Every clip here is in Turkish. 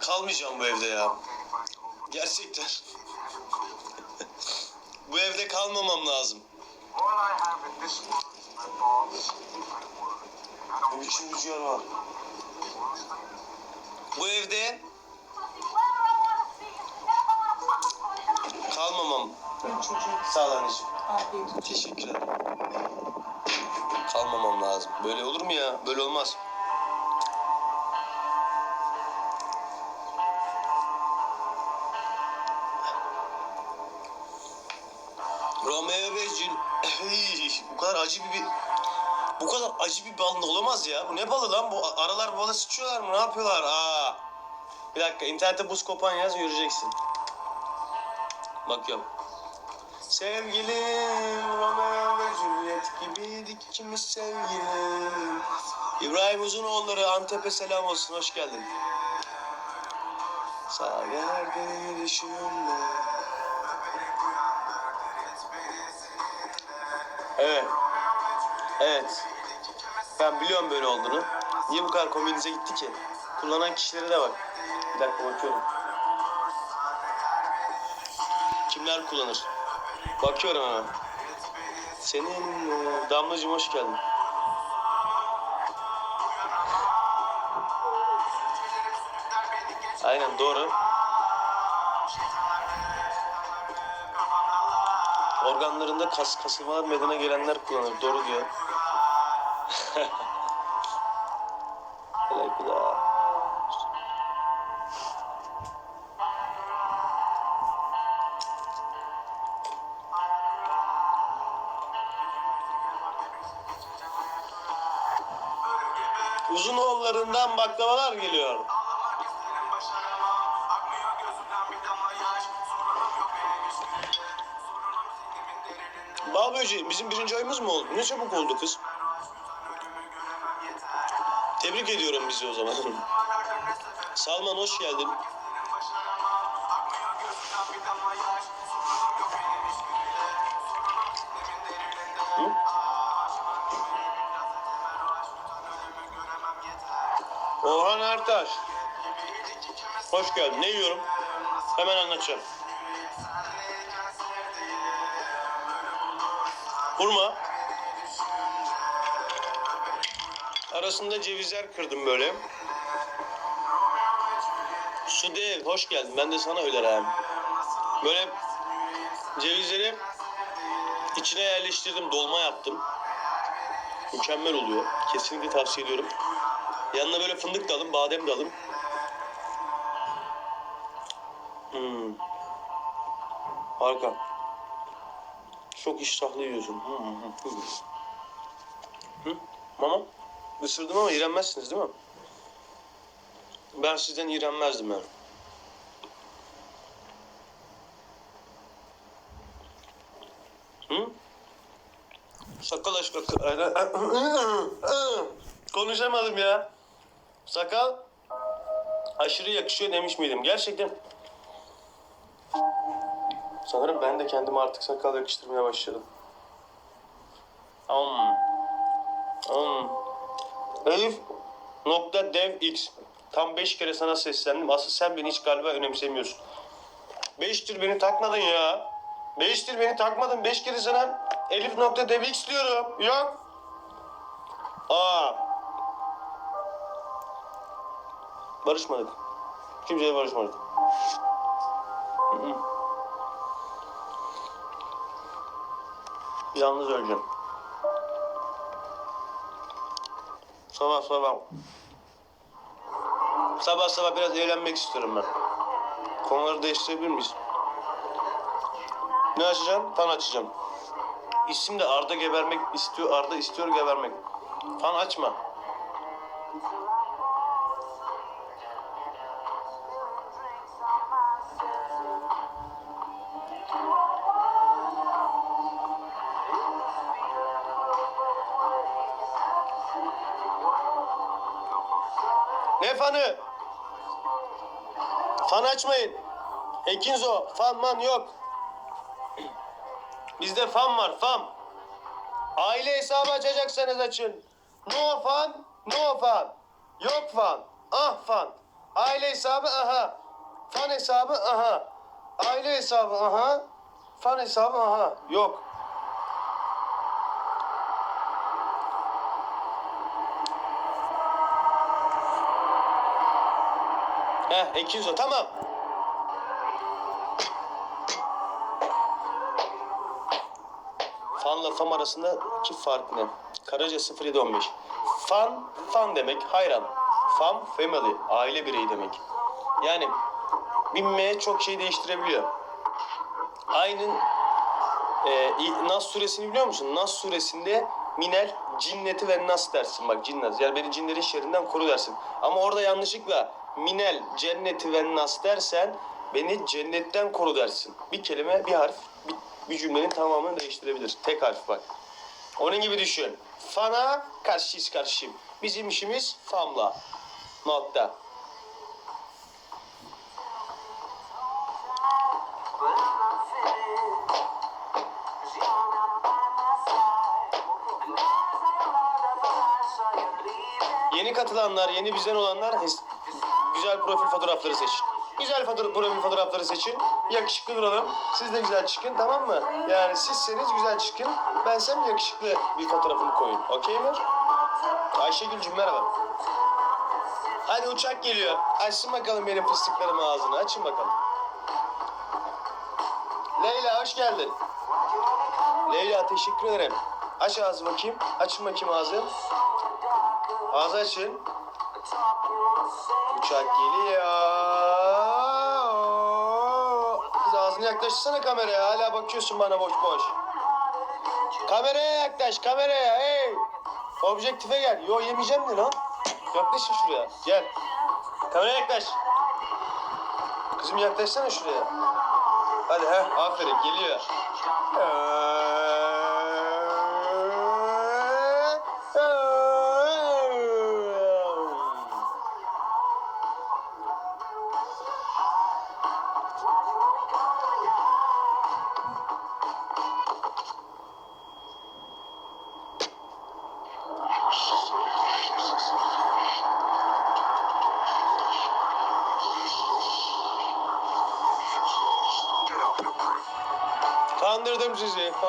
Kalmayacağım bu evde ya. Gerçekten. bu evde kalmamam lazım. Ne biçim rüzgar var. Bu evde kalmamam. Benim çocuğum. Sağ ol anneciğim. Afiyet olsun. Teşekkür ederim. Kalmamam lazım. Böyle olur mu ya? Böyle olmaz. Romeo. Ey, bu kadar acı bir... Bu kadar acı bir balı olamaz ya. Bu ne balı lan? Bu aralar balı sıçıyorlar mı? Ne yapıyorlar? Aa. Bir dakika internette buz kopan yaz göreceksin. Bakıyorum. Sevgilim Romeo ve Juliet gibiydik ikimiz sevgilim. İbrahim Uzunoğulları Antep'e selam olsun hoş geldin. Sağ yerde düşünme. Evet. Evet. Ben biliyorum böyle olduğunu. Niye bu kadar komiğinize gitti ki? Kullanan kişilere de bak. Bir dakika bakıyorum. Kimler kullanır? Bakıyorum hemen. Senin e, Damlacığım hoş geldin. Aynen doğru. Organlarında kas kasılmalar meydana gelenler kullanır. Doğru diyor. Uzun oğullarından baklavalar geliyor. Bal böceği bizim birinci ayımız mı oldu? Ne çabuk oldu kız. Tebrik ediyorum bizi o zaman. Salman hoş geldin. Orhan Ertaş. Hoş geldin. Ne yiyorum? Hemen anlatacağım. Hurma. Arasında cevizler kırdım böyle. Sudev hoş geldin. Ben de sana öyle rağm. Böyle cevizleri içine yerleştirdim. Dolma yaptım. Mükemmel oluyor. Kesinlikle tavsiye ediyorum. Yanına böyle fındık da alın, badem de alın. Hmm. Harika. Çok iştahlı yiyorsun. Hı hı hı. Hı? Mama? Isırdım ama iğrenmezsiniz değil mi? Ben sizden iğrenmezdim yani. Hı? Sakal aşkı. Konuşamadım ya. Sakal aşırı yakışıyor demiş miydim? Gerçekten. Sanırım ben de kendime artık sakal yakıştırmaya başladım. Um. Um. Elif nokta dev x. Tam 5 kere sana seslendim. Asıl sen beni hiç galiba önemsemiyorsun. 5'tir beni takmadın ya. 5'tir beni takmadın. 5 kere sana Elif nokta dev x diyorum. Yok. Aa. Barışmadık. Kimseye barışmadık. Yalnız öleceğim. Sabah sabah. Sabah sabah biraz eğlenmek istiyorum ben. Konuları değiştirebilir miyiz? Ne açacağım? Fan açacağım. İsim de Arda gebermek istiyor. Arda istiyor gebermek. Fan açma. Fanı? Fan açmayın. Ekinzo, fan man yok. Bizde fan var, fan. Aile hesabı açacaksanız açın. No fan, no fan. Yok fan, ah fan. Aile hesabı aha. Fan hesabı aha. Aile hesabı aha. Fan hesabı aha. Yok. Heh 200 o tamam. Fanla fam arasındaki fark ne? Karaca 0715. Fan, fan demek hayran. Fam, family, aile bireyi demek. Yani bir M çok şey değiştirebiliyor. Aynı e, Nas suresini biliyor musun? Nas suresinde Minel cinneti ve nas dersin. Bak cinnaz. Yani beni cinlerin şerrinden koru dersin. Ama orada yanlışlıkla Minel cenneti ve nas dersen beni cennetten koru dersin. Bir kelime, bir harf, bir, bir cümlenin tamamını değiştirebilir. Tek harf bak. Onun gibi düşün. Fana karşıyız karşıyım. Bizim işimiz famla. Notta. Yeni katılanlar, yeni bizden olanlar güzel profil fotoğrafları seçin. Güzel profil fotoğrafları seçin. Yakışıklı duralım. Siz de güzel çıkın tamam mı? Yani sizseniz güzel çıkın. Bensem yakışıklı bir fotoğrafını koyun. Okey mi? Ayşegül'cüm merhaba. Hadi uçak geliyor. Açsın bakalım benim fıstıklarım ağzını. Açın bakalım. Leyla hoş geldin. Leyla teşekkür ederim. Aç ağzı bakayım. Açın bakayım ağzı. Ağzı açın. Uçak geliyor. Kız ağzını yaklaştırsana kameraya. Hala bakıyorsun bana boş boş. Kameraya yaklaş kameraya. Hey. Objektife gel. Yo yemeyeceğim de lan. Yaklaşın şuraya. Gel. Kameraya yaklaş. Kızım yaklaşsana şuraya. Hadi he. Aferin geliyor. Kandırdım sizi.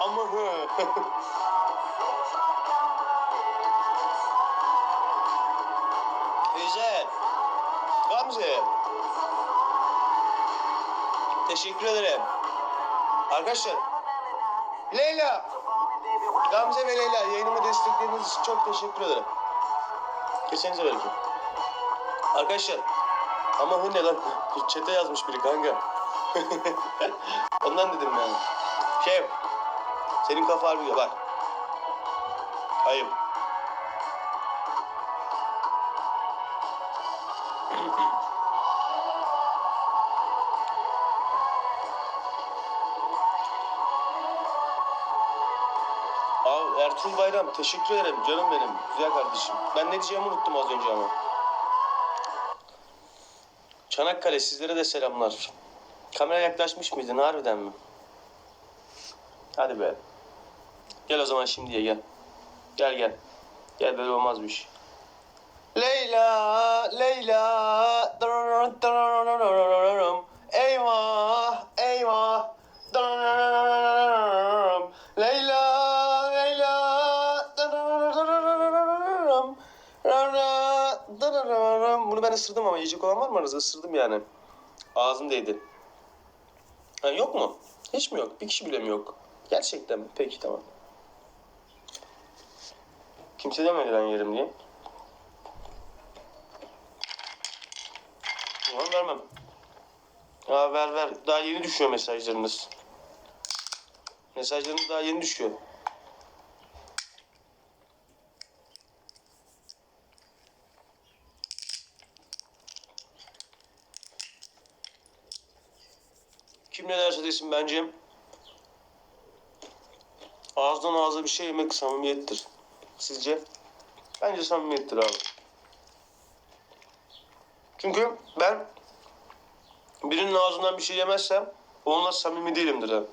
Ama hı. Güzel. Gamze. Teşekkür ederim. Arkadaşlar. Leyla. Gamze ve Leyla yayınımı desteklediğiniz için çok teşekkür ederim. Kesenize belki. Arkadaşlar. Ama hı ne lan? Çete yazmış biri kanka. Ondan dedim yani. Şey, senin kafa harbi bak. Ayıp. Abi Ertuğrul Bayram teşekkür ederim canım benim güzel kardeşim. Ben ne diyeceğimi unuttum az önce ama. Çanakkale sizlere de selamlar. Kamera yaklaşmış mıydın harbiden mi? Hadi be. Gel o zaman şimdiye gel. Gel gel. Gel böyle olmaz bir şey. Leyla, Leyla. Eyvah, eyvah. Leyla, Leyla. Bunu ben ısırdım ama yiyecek olan var mı aranızda? Isırdım yani. Ağzım değdi. Ha, yok mu? Hiç mi yok? Bir kişi bile mi yok? Gerçekten mi? Peki tamam. Kimse demedi ben yerim diye. Tamam vermem. Aa, ver ver. Daha yeni düşüyor mesajlarınız. Mesajlarınız daha yeni düşüyor. Kim ne derse desin bence ağızdan ağza bir şey yemek samimiyettir. Sizce? Bence samimiyettir abi. Çünkü ben birinin ağzından bir şey yemezsem onunla samimi değilimdir abi.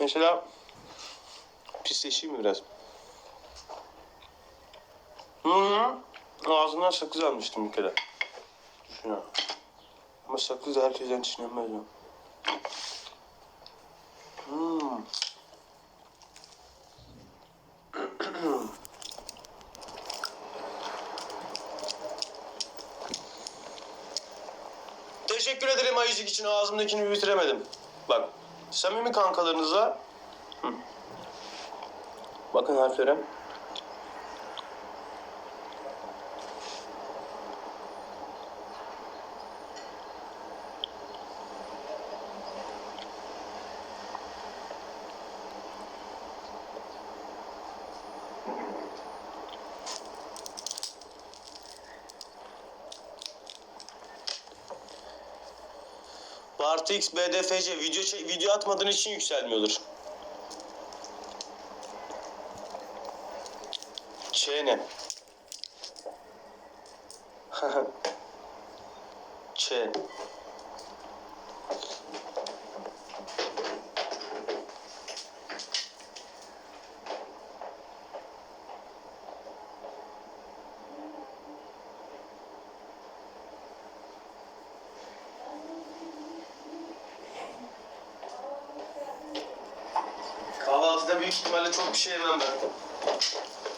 Mesela pisleşeyim mi biraz? Hı hı. Ağzından sakız almıştım bir kere. Düşün Ama sakız herkesten çiğnenmez ya. Hmm. Teşekkür ederim ayıcık için ağzımdakini bitiremedim. Bak samimi kankalarınızla Hı. Bakın harflere. Bartu X BDFC video çek- video atmadığın için yükselmiyordur. Çene. Ç. Büyük ihtimalle çok bir şey yemem ben.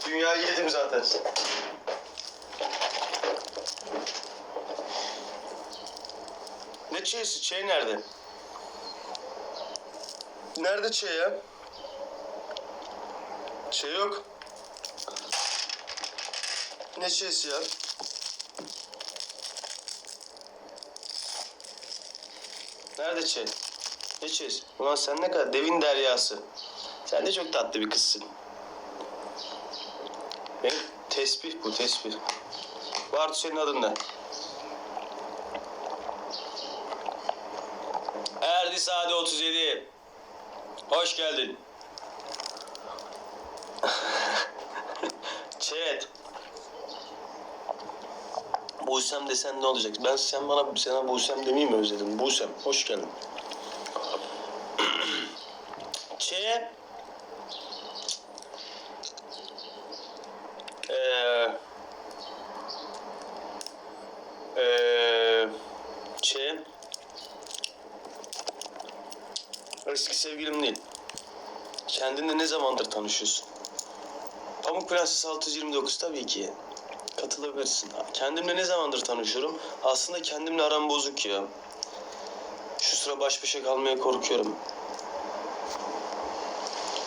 Dünyayı yedim zaten. Ne çeyisi? Çey nerede? Nerede çey ya? Çey yok. Ne çeyisi ya? Nerede çey? Ne çeyisi? Ulan sen ne kadar devin deryası. Sen de çok tatlı bir kızsın. Benim tesbih bu tesbih. Bartu senin adın ne? Erdi Sade 37. Hoş geldin. Chat. Busem desen ne olacak? Ben sen bana sana Busem demeyeyim mi özledim? Busem hoş geldin. Ç. Eee eee Ç. Eski sevgilim değil. Kendinle ne zamandır tanışıyorsun? Pamuk Prenses 629 tabii ki. Katılabilirsin. Kendimle ne zamandır tanışıyorum? Aslında kendimle aram bozuk ya. Şu sıra baş başa kalmaya korkuyorum.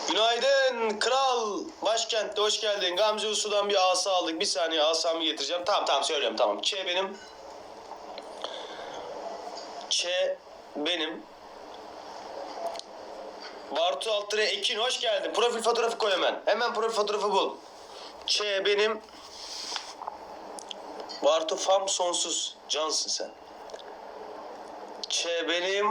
Günaydın kral. Başkentte hoş geldin. Gamze Usu'dan bir asa aldık. Bir saniye asamı getireceğim. Tamam tamam söylüyorum tamam. Ç benim. Ç benim. Bartu Altıre Ekin hoş geldin. Profil fotoğrafı koy hemen. Hemen profil fotoğrafı bul. Ç benim. Bartu Fam sonsuz. Cansın sen. Ç benim.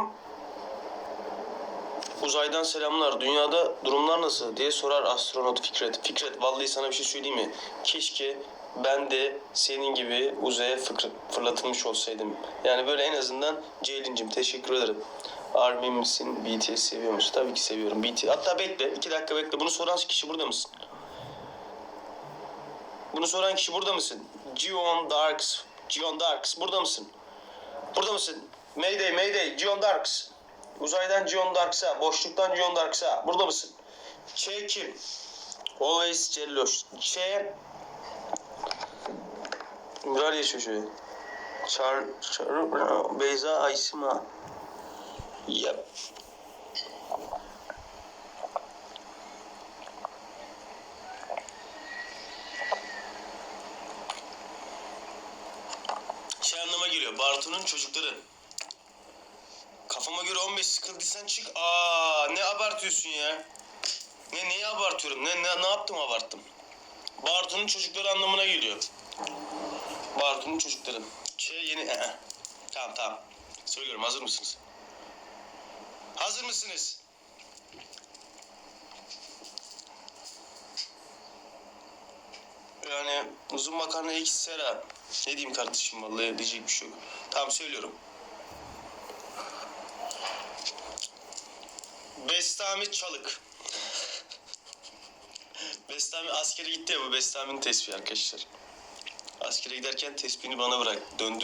Uzaydan selamlar. Dünyada durumlar nasıl diye sorar astronot Fikret. Fikret vallahi sana bir şey söyleyeyim mi? Keşke ben de senin gibi uzaya fırlatılmış olsaydım. Yani böyle en azından Ceylin'cim teşekkür ederim. Army misin? BTS seviyor musun? Tabii ki seviyorum. BTS. Hatta bekle. iki dakika bekle. Bunu soran kişi burada mısın? Bunu soran kişi burada mısın? Gion Darks. Gion Darks. Burada mısın? Burada mısın? Mayday, Mayday. Gion Darks. Uzaydan Gion Darks'a, boşluktan Gion Darks'a. Burada mısın? Ç kim? Always Celloş. Ç Ümraniye çocuğu. Çar, Çar, Beyza Aysima. Yep. Şey anlama geliyor. Bartu'nun çocukları. Kafama göre 15 sıkıntıysan çık. Aa ne abartıyorsun ya? Ne neyi abartıyorum? Ne ne, ne yaptım abarttım? Bartu'nun çocukları anlamına geliyor. Bartu'nun çocukları. Şey yeni... Tamam tamam. Söylüyorum hazır mısınız? Hazır mısınız? Yani uzun makarna X sera. Ne diyeyim kardeşim vallahi diyecek bir şey yok. Tamam söylüyorum. Bestami Çalık. Bestami askere gitti ya bu Bestami'nin tespihi arkadaşlar. Askere giderken tespihini bana bırak. Döndü